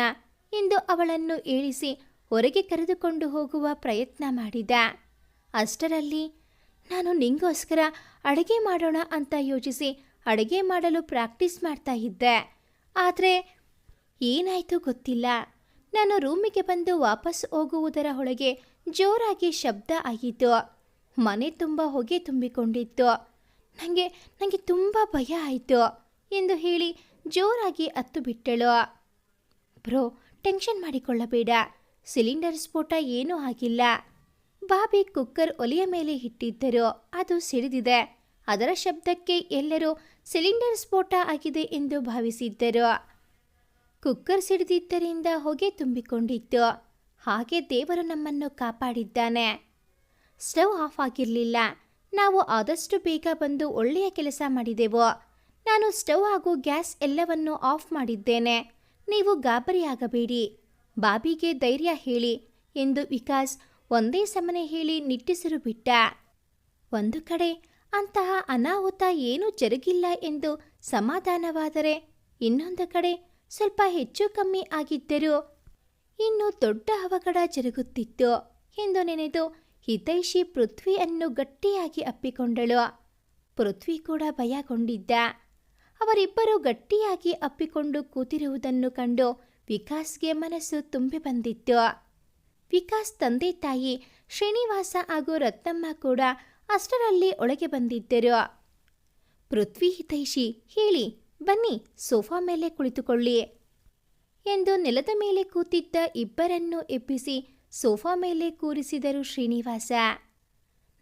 ಎಂದು ಅವಳನ್ನು ಏಳಿಸಿ ಹೊರಗೆ ಕರೆದುಕೊಂಡು ಹೋಗುವ ಪ್ರಯತ್ನ ಮಾಡಿದ. ಅಷ್ಟರಲ್ಲಿ ನಾನು ನಿಂಗೋಸ್ಕರ ಅಡುಗೆ ಮಾಡೋಣ ಅಂತ ಯೋಚಿಸಿ ಅಡುಗೆ ಮಾಡಲು ಪ್ರಾಕ್ಟೀಸ್ ಮಾಡ್ತಾ ಇದ್ದೆ. ಆದರೆ ಏನಾಯಿತು ಗೊತ್ತಿಲ್ಲ. ನಾನು ರೂಮಿಗೆ ಬಂದು ವಾಪಸ್ ಹೋಗುವುದರ ಒಳಗೆ ಜೋರಾಗಿ ಶಬ್ದ ಆಯಿತು ಮನೆ ತುಂಬ ಹೊಗೆ ತುಂಬಿಕೊಂಡಿತ್ತು. ನನಗೆ ನನಗೆ ತುಂಬ ಭಯ ಆಯಿತು ಎಂದು ಹೇಳಿ ಜೋರಾಗಿ ಹತ್ತು ಬಿಟ್ಟಳು. ಬ್ರೋ, ಟೆನ್ಷನ್ ಮಾಡಿಕೊಳ್ಳಬೇಡ. ಸಿಲಿಂಡರ್ ಸ್ಫೋಟ ಏನೂ ಆಗಿಲ್ಲ. ಬಾಬಿ ಕುಕ್ಕರ್ ಒಲೆಯ ಮೇಲೆ ಇಟ್ಟಿದ್ದರು ಅದು ಸಿಡಿದಿದೆ. ಅದರ ಶಬ್ದಕ್ಕೆ ಎಲ್ಲರೂ ಸಿಲಿಂಡರ್ ಸ್ಫೋಟ ಆಗಿದೆ ಎಂದು ಭಾವಿಸಿದ್ದರು. ಕುಕ್ಕರ್ ಸಿಡಿದಿದ್ದರಿಂದ ಹೊಗೆ ತುಂಬಿಕೊಂಡಿತ್ತು. ಹಾಗೆ ದೇವರು ನಮ್ಮನ್ನು ಕಾಪಾಡಿದ್ದಾನೆ. ಸ್ಟವ್ ಆಫ್ ಆಗಿರಲಿಲ್ಲ. ನಾವು ಆದಷ್ಟು ಬೇಗ ಬಂದು ಒಳ್ಳೆಯ ಕೆಲಸ ಮಾಡಿದೆವು. ನಾನು ಸ್ಟವ್ ಹಾಗೂ ಗ್ಯಾಸ್ ಎಲ್ಲವನ್ನೂ ಆಫ್ ಮಾಡಿದ್ದೇನೆ. ನೀವು ಗಾಬರಿಯಾಗಬೇಡಿ. ಬಾಬಿಗೆ ಧೈರ್ಯ ಹೇಳಿ ಎಂದು ವಿಕಾಸ್ ಒಂದೇ ಸಮನೆ ಹೇಳಿ ನಿಟ್ಟಿಸಿರು ಬಿಟ್ಟ. ಒಂದು ಕಡೆ ಅಂತಹ ಅನಾಹುತ ಏನೂ ಜರುಗಿಲ್ಲ ಎಂದು ಸಮಾಧಾನವಾದರೆ ಇನ್ನೊಂದು ಕಡೆ ಸ್ವಲ್ಪ ಹೆಚ್ಚು ಕಮ್ಮಿ ಆಗಿದ್ದರೂ ಇನ್ನು ದೊಡ್ಡ ಅವಘಡ ಜರುಗುತ್ತಿತ್ತು ಎಂದು ನೆನೆದು ಹಿತೈಷಿ ಪೃಥ್ವಿಯನ್ನು ಗಟ್ಟಿಯಾಗಿ ಅಪ್ಪಿಕೊಂಡಳು. ಪೃಥ್ವಿ ಕೂಡ ಭಯಗೊಂಡಿದ್ದ. ಅವರಿಬ್ಬರು ಗಟ್ಟಿಯಾಗಿ ಅಪ್ಪಿಕೊಂಡು ಕೂತಿರುವುದನ್ನು ಕಂಡು ವಿಕಾಸ್ಗೆ ಮನಸ್ಸು ತುಂಬಿ ಬಂದಿತ್ತು. ವಿಕಾಸ್ ತಂದೆ ತಾಯಿ ಶ್ರೀನಿವಾಸ ಹಾಗೂ ರತ್ನಮ್ಮ ಕೂಡ ಅಷ್ಟರಲ್ಲಿ ಒಳಗೆ ಬಂದಿದ್ದರು. ಪೃಥ್ವಿ ಹಿತೈಷಿ ಹೇಳಿ, ಬನ್ನಿ ಸೋಫಾ ಮೇಲೆ ಕುಳಿತುಕೊಳ್ಳಿ ಎಂದು ನೆಲದ ಮೇಲೆ ಕೂತಿದ್ದ ಇಬ್ಬರನ್ನು ಎಬ್ಬಿಸಿ ಸೋಫಾ ಮೇಲೆ ಕೂರಿಸಿದರು ಶ್ರೀನಿವಾಸ.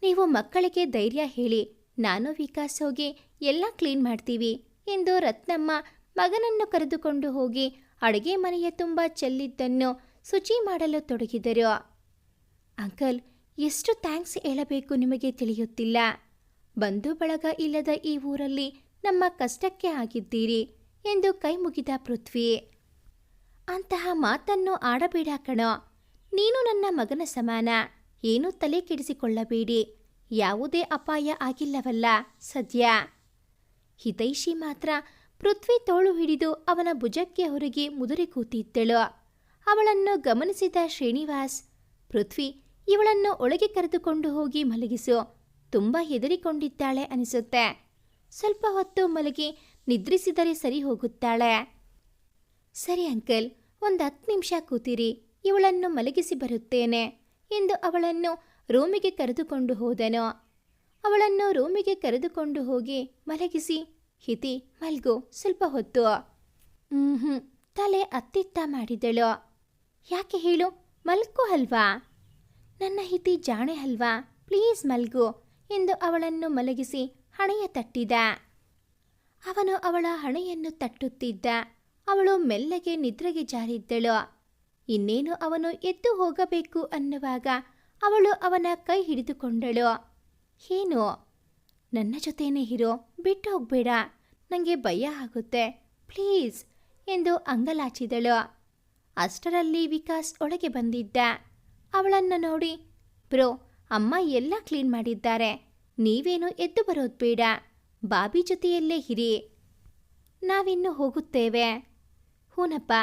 ನೀವು ಮಕ್ಕಳಿಗೆ ಧೈರ್ಯ ಹೇಳಿ, ನಾನು ವಿಕಾಸ್ ಹೋಗಿ ಎಲ್ಲ ಕ್ಲೀನ್ ಮಾಡ್ತೀವಿ ಎಂದು ರತ್ನಮ್ಮ ಮಗನನ್ನು ಕರೆದುಕೊಂಡು ಹೋಗಿ ಅಡುಗೆ ಮನೆಯ ತುಂಬ ಚೆಲ್ಲಿದ್ದನ್ನು ಶುಚಿ ಮಾಡಲು ತೊಡಗಿದರು. ಅಂಕಲ್, ಎಷ್ಟು ಥ್ಯಾಂಕ್ಸ್ ಹೇಳಬೇಕು ನಿಮಗೆ ತಿಳಿಯುತ್ತಿಲ್ಲ. ಬಂಧು ಬಳಗ ಇಲ್ಲದ ಈ ಊರಲ್ಲಿ ನಮ್ಮ ಕಷ್ಟಕ್ಕೆ ಆಗಿದ್ದೀರಿ ಎಂದು ಕೈ ಮುಗಿದ ಪೃಥ್ವಿ. ಅಂತಹ ಮಾತನ್ನು ಆಡಬೇಡ ಕಣೋ. ನೀನು ನನ್ನ ಮಗನ ಸಮಾನ. ಏನೂ ತಲೆ ಕೆಡಿಸಿಕೊಳ್ಳಬೇಡಿ. ಯಾವುದೇ ಅಪಾಯ ಆಗಿಲ್ಲವಲ್ಲ ಸದ್ಯ. ಹಿತೈಷಿ ಮಾತ್ರ ಪೃಥ್ವಿ ತೋಳು ಹಿಡಿದು ಅವನ ಭುಜಕ್ಕೆ ಹೊರಗೆ ಮುದುರಿ ಕೂತಿದ್ದಳು. ಅವಳನ್ನು ಗಮನಿಸಿದ ಶ್ರೀನಿವಾಸ್, ಪೃಥ್ವಿ, ಇವಳನ್ನು ಒಳಗೆ ಕರೆದುಕೊಂಡು ಹೋಗಿ ಮಲಗಿಸು. ತುಂಬ ಹೆದರಿಕೊಂಡಿದ್ದಾಳೆ ಅನಿಸುತ್ತೆ. ಸ್ವಲ್ಪ ಹೊತ್ತು ಮಲಗಿ ನಿದ್ರಿಸಿದರೆ ಸರಿ ಹೋಗುತ್ತಾಳೆ. ಸರಿ ಅಂಕಲ್, ಒಂದು ಹತ್ತು ನಿಮಿಷ ಕೂತಿರಿ. ಇವಳನ್ನು ಮಲಗಿಸಿ ಬರುತ್ತೇನೆ. ಎಂದು ಅವಳನ್ನು ರೂಮಿಗೆ ಕರೆದುಕೊಂಡು ಹೋದನು. ಅವಳನ್ನು ರೂಮಿಗೆ ಕರೆದುಕೊಂಡು ಹೋಗಿ ಮಲಗಿಸಿ, ಹಿತಿ, ಮಲ್ಗು, ಸ್ವಲ್ಪ ಹೊತ್ತು. ಹ್ಞೂ ತಲೆ ಅತ್ತಿತ್ತ ಮಾಡಿದಳು. ಯಾಕೆ ಹೇಳು? ಮಲ್ಕು ಅಲ್ವಾ ನನ್ನ ಹಿತಿ ಜಾಣೆ ಅಲ್ವಾ ಪ್ಲೀಸ್ ಮಲ್ಗು ಎಂದು ಅವಳನ್ನು ಮಲಗಿಸಿ ಹಣೆಯ ತಟ್ಟಿದ. ಅವನು ಅವಳ ಹಣೆಯನ್ನು ತಟ್ಟುತ್ತಿದ್ದ. ಅವಳು ಮೆಲ್ಲಗೆ ನಿದ್ರೆಗೆ ಜಾರಿದ್ದಳು. ಇನ್ನೇನು ಅವನು ಎದ್ದು ಹೋಗಬೇಕು ಅನ್ನುವಾಗ ಅವಳು ಅವನ ಕೈ ಹಿಡಿದುಕೊಂಡಳು. ಏನು? ನನ್ನ ಜೊತೆನೇ ಇರೋ, ಬಿಟ್ಟು ಹೋಗ್ಬೇಡ. ನನಗೆ ಭಯ ಆಗುತ್ತೆ. ಪ್ಲೀಸ್ ಎಂದು ಅಂಗಲಾಚಿದಳು. ಅಷ್ಟರಲ್ಲಿ ವಿಕಾಸ್ ಒಳಗೆ ಬಂದಿದ್ದ. ಅವಳನ್ನು ನೋಡಿ, ಬ್ರೋ, ಅಮ್ಮ ಎಲ್ಲ ಕ್ಲೀನ್ ಮಾಡಿದ್ದಾರೆ. ನೀವೇನು ಎದ್ದು ಬರೋದು ಬೇಡ. ಬಾಬಿ ಜೊತೆಯಲ್ಲೇ ಹಿರಿ ನಾವಿನ್ನು ಹೋಗುತ್ತೇವೆ. ಹೂನಪ್ಪ,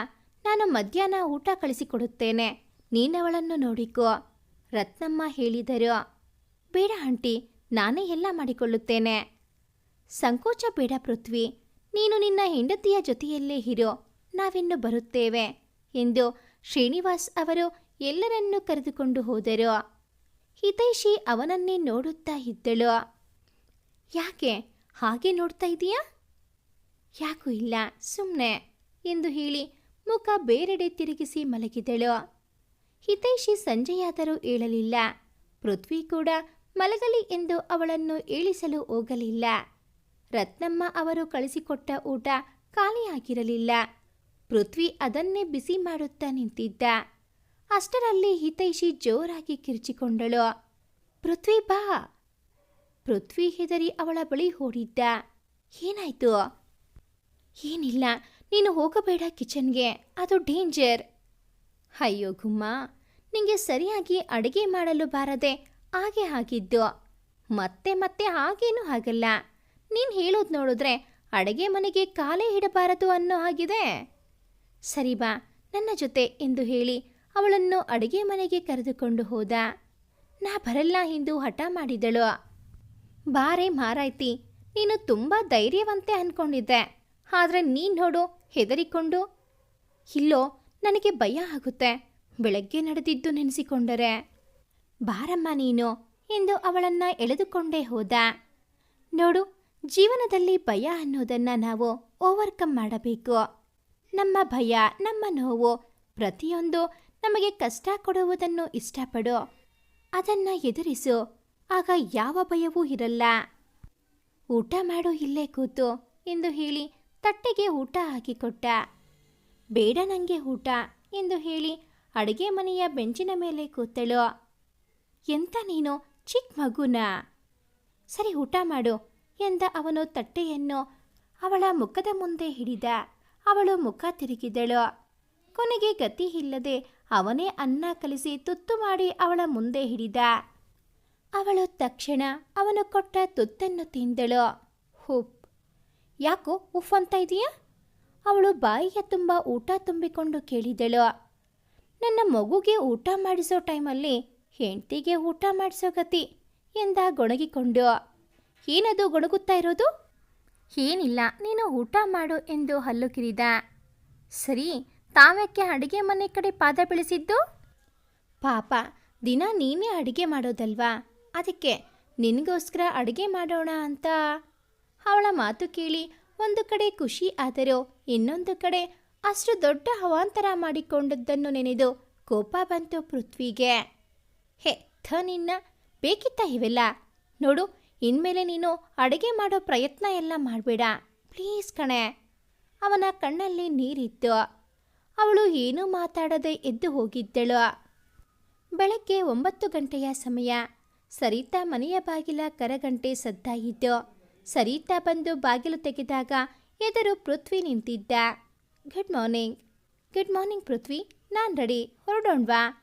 ನಾನು ಮಧ್ಯಾಹ್ನ ಊಟ ಕಳಿಸಿಕೊಡುತ್ತೇನೆ. ನೀನವಳನ್ನು ನೋಡಿಕೋ, ರತ್ನಮ್ಮ ಹೇಳಿದರು. ಬೇಡ ಆಂಟಿ, ನಾನೇ ಎಲ್ಲ ಮಾಡಿಕೊಳ್ಳುತ್ತೇನೆ. ಸಂಕೋಚ ಬೇಡ ಪೃಥ್ವಿ. ನೀನು ನಿನ್ನ ಹೆಂಡತಿಯ ಜೊತೆಯಲ್ಲೇ ಇರೋ. ನಾವಿನ್ನು ಬರುತ್ತೇವೆ. ಎಂದು ಶ್ರೀನಿವಾಸ್ ಅವರು ಎಲ್ಲರನ್ನೂ ಕರೆದುಕೊಂಡು ಹೋದರು. ಹಿತೈಷಿ ಅವನನ್ನೇ ನೋಡುತ್ತಾ ಇದ್ದಳು. ಯಾಕೆ? ಹಾಗೆ ನೋಡ್ತಾ ಇದೀಯಾ? ಯಾಕೂ ಇಲ್ಲ ಸುಮ್ಮನೆ ಎಂದು ಹೇಳಿ ಮುಖ ಬೇರೆಡೆ ತಿರುಗಿಸಿ ಮಲಗಿದಳು. ಹಿತೈಷಿ ಸಂಜೆಯಾದರೂ ಏಳಲಿಲ್ಲ. ಪೃಥ್ವಿ ಕೂಡ ಮಲಗಲಿ ಎಂದು ಅವಳನ್ನು ಏಳಿಸಲು ಹೋಗಲಿಲ್ಲ. ರತ್ನಮ್ಮ ಅವರು ಕಳಿಸಿಕೊಟ್ಟ ಊಟ ಖಾಲಿಯಾಗಿರಲಿಲ್ಲ. ಪೃಥ್ವಿ ಅದನ್ನೇ ಬಿಸಿ ಮಾಡುತ್ತಾ ನಿಂತಿದ್ದ. ಅಷ್ಟರಲ್ಲಿ ಹಿತೈಷಿ ಜೋರಾಗಿ ಕಿರ್ಚಿಕೊಂಡಳು. ಪೃಥ್ವಿ ಬಾ. ಪೃಥ್ವಿ ಹೆದರಿ ಅವಳ ಬಳಿ ಓಡಿದ್ದ. ಏನಾಯ್ತು? ಏನಿಲ್ಲ, ನೀನು ಹೋಗಬೇಡ ಕಿಚನ್ಗೆ, ಅದು ಡೇಂಜರ್. ಅಯ್ಯೋ ಗುಮ್ಮ, ನಿಂಗೆ ಸರಿಯಾಗಿ ಅಡುಗೆ ಮಾಡಲು ಬಾರದೆ ಹಾಗೆ ಆಗಿದ್ದು. ಮತ್ತೆ ಮತ್ತೆ ಹಾಗೇನೂ ಆಗಲ್ಲ. ನೀನು ಹೇಳೋದು ನೋಡಿದ್ರೆ ಅಡುಗೆ ಮನೆಗೆ ಕಾಲೇ ಇಡಬಾರದು ಅನ್ನೋ ಹಾಗಿದೆ. ಸರಿ ಬಾ, ನನ್ನ ಜೊತೆ ಎಂದು ಹೇಳಿ ಅವಳನ್ನು ಅಡುಗೆ ಮನೆಗೆ ಕರೆದುಕೊಂಡು ಹೋದ. ನಾ ಬರಲ್ಲ ಎಂದು ಹಠ ಮಾಡಿದಳು. ಬಾರೆ ಮಾರಾಯ್ತಿ, ನೀನು ತುಂಬ ಧೈರ್ಯವಂತೆ ಅನ್ಕೊಂಡಿದ್ದೆ, ಆದರೆ ನೀನ್ ನೋಡು, ಹೆದರಿಕೊಂಡು. ಇಲ್ಲೋ, ನನಗೆ ಭಯ ಆಗುತ್ತೆ, ಬೆಳಗ್ಗೆ ನಡೆದಿದ್ದು ನೆನೆಸಿಕೊಂಡರೆ. ಬಾರಮ್ಮ ನೀನು ಎಂದು ಅವಳನ್ನ ಎಳೆದುಕೊಂಡೇ ಹೋದ. ನೋಡು, ಜೀವನದಲ್ಲಿ ಭಯ ಅನ್ನೋದನ್ನ ನಾವು ಓವರ್ಕಮ್ ಮಾಡಬೇಕು. ನಮ್ಮ ಭಯ, ನಮ್ಮ ನೋವು, ಪ್ರತಿಯೊಂದು ನಮಗೆ ಕಷ್ಟ ಕೊಡುವುದನ್ನು ಇಷ್ಟಪಡು. ಅದನ್ನು ಎದುರಿಸು. ಆಗ ಯಾವ ಭಯವೂ ಇರಲ್ಲ. ಊಟ ಮಾಡು, ಇಲ್ಲೇ ಕೂತು ಎಂದು ಹೇಳಿ ತಟ್ಟೆಗೆ ಊಟ ಹಾಕಿಕೊಟ್ಟ. ಬೇಡ ನನಗೆ ಊಟ ಎಂದು ಹೇಳಿ ಅಡುಗೆ ಮನೆಯ ಬೆಂಚಿನ ಮೇಲೆ ಕೂತಳು. ಎಂತ ನೀನು ಚಿಕ್ಕ ಮಗುನ? ಸರಿ, ಊಟ ಮಾಡು ಎಂದ ಅವನು ತಟ್ಟೆಯನ್ನು ಅವಳ ಮುಖದ ಮುಂದೆ ಹಿಡಿದ. ಅವಳು ಮುಖ ತಿರುಗಿದಳು. ಕೊನೆಗೆ ಗತಿ ಇಲ್ಲದೆ ಅವನೇ ಅನ್ನ ಕಲಿಸಿ ತುತ್ತು ಮಾಡಿ ಅವಳ ಮುಂದೆ ಹಿಡಿದ. ಅವಳು ತಕ್ಷಣ ಅವನು ಕೊಟ್ಟ ತುತ್ತನ್ನು ತಿಂದಳು. ಹುಪ್ ಯಾಕೋ ಉಫ್ ಅಂತ ಇದೆಯಾ? ಅವಳು ಬಾಯಿಯ ತುಂಬ ಊಟ ತುಂಬಿಕೊಂಡು ಕೇಳಿದಳು. ನನ್ನ ಮಗುಗೆ ಊಟ ಮಾಡಿಸೋ ಟೈಮಲ್ಲಿ ಹೆಂಡ್ತಿಗೆ ಊಟ ಮಾಡಿಸೋ ಗತಿ ಎಂದ ಗೊಣಗಿಕೊಂಡು. ಏನದು ಗೊಣಗುತ್ತಾ ಇರೋದು? ಏನಿಲ್ಲ, ನೀನು ಊಟ ಮಾಡು ಎಂದು ಹಲ್ಲು ಕಿರಿದ. ಸರಿ ತಾವ್ಯಾಕೆ ಅಡುಗೆ ಮನೆ ಕಡೆ ಪಾದ ಬೆಳೆಸಿದ್ದು? ಪಾಪ, ದಿನ ನೀನೇ ಅಡುಗೆ ಮಾಡೋದಲ್ವಾ? ಅದಕ್ಕೆ ನಿನಗೋಸ್ಕರ ಅಡುಗೆ ಮಾಡೋಣ ಅಂತ? ಅವಳ ಮಾತು ಕೇಳಿ ಒಂದು ಕಡೆ ಖುಷಿ ಆದರೂ ಇನ್ನೊಂದು ಕಡೆ ಅಷ್ಟು ದೊಡ್ಡ ಹವಾಂತರ ಮಾಡಿಕೊಂಡದ್ದನ್ನು ನೆನೆದು ಕೋಪ ಬಂತು ಪೃಥ್ವಿಗೆ. ಹೇ ಥ ನಿನ್ನ, ಬೇಕಿತ್ತ ಇವೆಲ್ಲ? ನೋಡು ಇನ್ಮೇಲೆ ನೀನು ಅಡುಗೆ ಮಾಡೋ ಪ್ರಯತ್ನ ಎಲ್ಲ ಮಾಡಬೇಡ. ಪ್ಲೀಸ್ ಕಣೆ. ಅವನ ಕಣ್ಣಲ್ಲಿ ನೀರಿತ್ತು. ಅವಳು ಏನೂ ಮಾತಾಡದೆ ಎದ್ದು ಹೋಗಿದ್ದಳು. ಬೆಳಗ್ಗೆ ಒಂಬತ್ತು ಗಂಟೆಯ ಸಮಯ. ಸರಿತಾ ಮನೆಯ ಬಾಗಿಲ ಕರಗಂಟೆ ಸದ್ದಾಯಿತು. ಸರಿತಾ ಬಂದು ಬಾಗಿಲು ತೆಗೆದಾಗ ಎದುರು ಪೃಥ್ವಿ ನಿಂತಿದ್ದ. Good morning. Good morning Prithvi. ನಾನು ರೆಡಿ. ಹೊರಡೋಣ್ವಾ?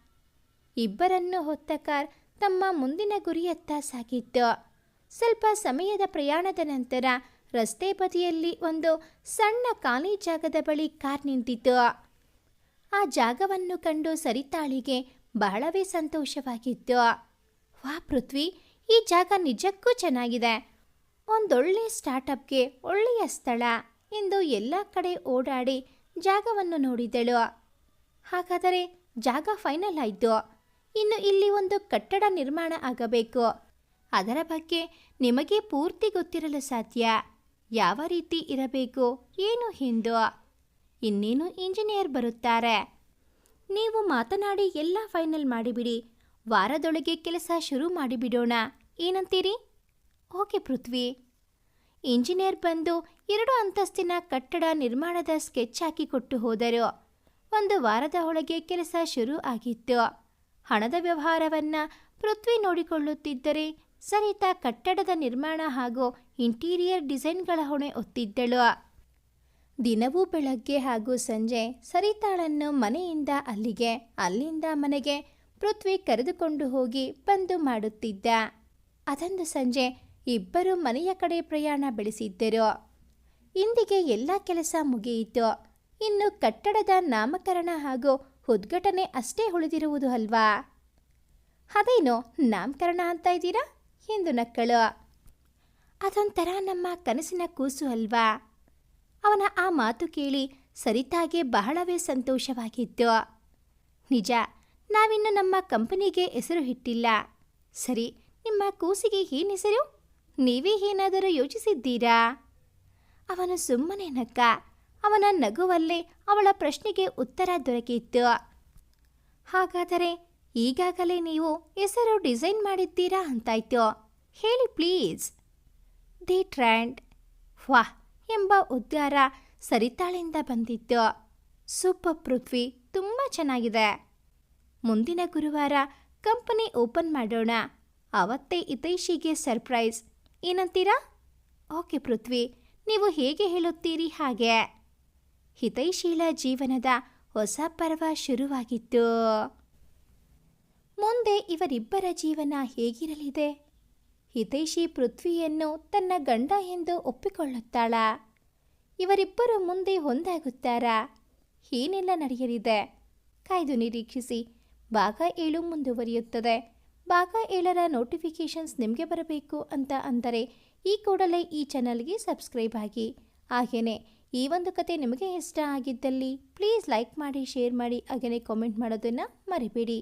ಇಬ್ಬರನ್ನು ಹೊತ್ತ ಕಾರ್ ತಮ್ಮ ಮುಂದಿನ ಗುರಿಯತ್ತ ಸಾಗಿತ್ತು. ಸ್ವಲ್ಪ ಸಮಯದ ಪ್ರಯಾಣದ ನಂತರ ರಸ್ತೆ ಬದಿಯಲ್ಲಿ ಒಂದು ಸಣ್ಣ ಖಾಲಿ ಜಾಗದ ಬಳಿ ಕಾರ್ ನಿಂತಿತು ಆ ಜಾಗವನ್ನು ಕಂಡು ಸರಿತಾಳಿಗೆ ಬಹಳವೇ ಸಂತೋಷವಾಗಿತ್ತು. ವಾ ಪೃಥ್ವಿ, ಈ ಜಾಗ ನಿಜಕ್ಕೂ ಚೆನ್ನಾಗಿದೆ. ಒಂದೊಳ್ಳೆ ಸ್ಟಾರ್ಟಪ್ಗೆ ಒಳ್ಳೆಯ ಸ್ಥಳ ಎಂದು ಎಲ್ಲ ಕಡೆ ಓಡಾಡಿ ಜಾಗವನ್ನು ನೋಡಿದಳು. ಹಾಗಾದರೆ ಜಾಗ ಫೈನಲ್ ಆಯಿತು. ಇನ್ನು ಇಲ್ಲಿ ಒಂದು ಕಟ್ಟಡ ನಿರ್ಮಾಣ ಆಗಬೇಕು. ಅದರ ಬಗ್ಗೆ ನಿಮಗೆ ಪೂರ್ತಿ ಗೊತ್ತಿರಲು ಸಾಧ್ಯ. ಯಾವ ರೀತಿ ಇರಬೇಕು? ಏನು ಹಿಂದೋ ಇನ್ನೇನು ಇಂಜಿನಿಯರ್ ಬರುತ್ತಾರೆ. ನೀವು ಮಾತನಾಡಿ ಎಲ್ಲ ಫೈನಲ್ ಮಾಡಿಬಿಡಿ. ವಾರದೊಳಗೆ ಕೆಲಸ ಶುರು ಮಾಡಿಬಿಡೋಣ. ಏನಂತೀರಿ? ಓಕೆ ಪೃಥ್ವಿ. ಇಂಜಿನಿಯರ್ ಬಂದು ಎರಡು ಅಂತಸ್ತಿನ ಕಟ್ಟಡ ನಿರ್ಮಾಣದ ಸ್ಕೆಚ್ ಹಾಕಿಕೊಟ್ಟು ಹೋದರು. ಒಂದು ವಾರದ ಒಳಗೆ ಕೆಲಸ ಶುರು ಆಗಿತ್ತು. ಹಣದ ವ್ಯವಹಾರವನ್ನು ಪೃಥ್ವಿ ನೋಡಿಕೊಳ್ಳುತ್ತಿದ್ದರೆ ಸರಿತಾ ಕಟ್ಟಡದ ನಿರ್ಮಾಣ ಹಾಗೂ ಇಂಟೀರಿಯರ್ ಡಿಸೈನ್ಗಳ ಹೊಣೆ ಹೊತ್ತಿದ್ದಳು ದಿನವೂ ಬೆಳಗ್ಗೆ ಹಾಗೂ ಸಂಜೆ ಸರಿತಾಳನ್ನು ಮನೆಯಿಂದ ಅಲ್ಲಿಗೆ, ಅಲ್ಲಿಂದ ಮನೆಗೆ ಪೃಥ್ವಿ ಕರೆದುಕೊಂಡು ಹೋಗಿ ಬಂದು ಮಾಡುತ್ತಿದ್ದ. ಅದೊಂದು ಸಂಜೆ ಇಬ್ಬರು ಮನೆಯ ಕಡೆ ಪ್ರಯಾಣ ಬೆಳೆಸಿದ್ದರು. ಇಂದಿಗೆ ಎಲ್ಲ ಕೆಲಸ ಮುಗಿಯಿತು. ಇನ್ನು ಕಟ್ಟಡದ ನಾಮಕರಣ ಹಾಗೂ ಉದ್ಘಾಟನೆ ಅಷ್ಟೇ ಉಳಿದಿರುವುದು ಅಲ್ವಾ? ಅದೇನೋ ನಾಮಕರಣ ಅಂತ ಇದ್ದೀರಾ? ಎಂದು ನಕ್ಕಳು. ಅದೊಂಥರ ನಮ್ಮ ಕನಸಿನ ಕೂಸು ಅಲ್ವಾ? ಅವನ ಆ ಮಾತು ಕೇಳಿ ಸರಿತಾಗೆ ಬಹಳವೇ ಸಂತೋಷವಾಗಿತ್ತು. ನಿಜ, ನಾವಿನ್ನು ನಮ್ಮ ಕಂಪನಿಗೆ ಹೆಸರು ಇಟ್ಟಿಲ್ಲ ಸರಿ, ನಿಮ್ಮ ಕೂಸಿಗೆ ಏನು ಹೆಸರು? ನೀವೇ ಏನಾದರೂ ಯೋಚಿಸಿದ್ದೀರಾ? ಅವನು ಸುಮ್ಮನೆ ನಕ್ಕ. ಅವನ ನಗುವಲ್ಲೇ ಅವಳ ಪ್ರಶ್ನೆಗೆ ಉತ್ತರ ದೊರಕಿತ್ತು. ಹಾಗಾದರೆ ಈಗಾಗಲೇ ನೀವು ಹೆಸರು ಡಿಸೈನ್ ಮಾಡಿದ್ದೀರಾ ಅಂತಾಯ್ತು. ಹೇಳಿ ಪ್ಲೀಸ್. ದಿ ಟ್ರ್ಯಾಂಡ್ ವಾಹ್, ಎಂಬ ಉದ್ಗಾರ ಸರಿತಾಳಿಂದ ಬಂದಿತ್ತು. ಸೂಪರ್ ಪೃಥ್ವಿ ತುಂಬ ಚೆನ್ನಾಗಿದೆ. ಮುಂದಿನ ಗುರುವಾರ ಕಂಪನಿ ಓಪನ್ ಮಾಡೋಣ. ಅವತ್ತೇ ಹಿತೈಷಿಗೆ ಸರ್ಪ್ರೈಸ್. ಏನಂತೀರಾ? ಓಕೆ ಪೃಥ್ವಿ, ನೀವು ಹೇಗೆ ಹೇಳುತ್ತೀರಿ ಹಾಗೆ. ಹಿತೈಶೀಲ ಜೀವನದ ಹೊಸ ಪರ್ವ ಶುರುವಾಗಿತ್ತು. ಮುಂದೆ ಇವರಿಬ್ಬರ ಜೀವನ ಹೇಗಿರಲಿದೆ? ಹಿತೈಷಿ ಪೃಥ್ವಿಯನ್ನು ತನ್ನ ಗಂಡ ಎಂದು ಒಪ್ಪಿಕೊಳ್ಳುತ್ತಾಳ. ಇವರಿಬ್ಬರು ಮುಂದೆ ಒಂದಾಗುತ್ತಾರಾ? ಏನೆಲ್ಲ ನಡೆಯಲಿದೆ. ಕಾಯ್ದು ನಿರೀಕ್ಷಿಸಿ. ಭಾಗ ಏಳು ಮುಂದುವರಿಯುತ್ತದೆ. ಭಾಗ ಏಳರ ನೋಟಿಫಿಕೇಷನ್ಸ್ ನಿಮಗೆ ಬರಬೇಕು ಅಂತ ಅಂದರೆ ಈ ಕೂಡಲೇ ಈ ಚಾನಲ್ಗೆ ಸಬ್ಸ್ಕ್ರೈಬ್ ಆಗಿ. ಹಾಗೆಯೇ ಈ ಒಂದು ಕತೆ ನಿಮಗೆ ಇಷ್ಟ ಆಗಿದ್ದಲ್ಲಿ ಪ್ಲೀಸ್ ಲೈಕ್ ಮಾಡಿ, ಶೇರ್ ಮಾಡಿ ಹಾಗೆಯೇ ಕಾಮೆಂಟ್ ಮಾಡೋದನ್ನು ಮರಿಬೇಡಿ.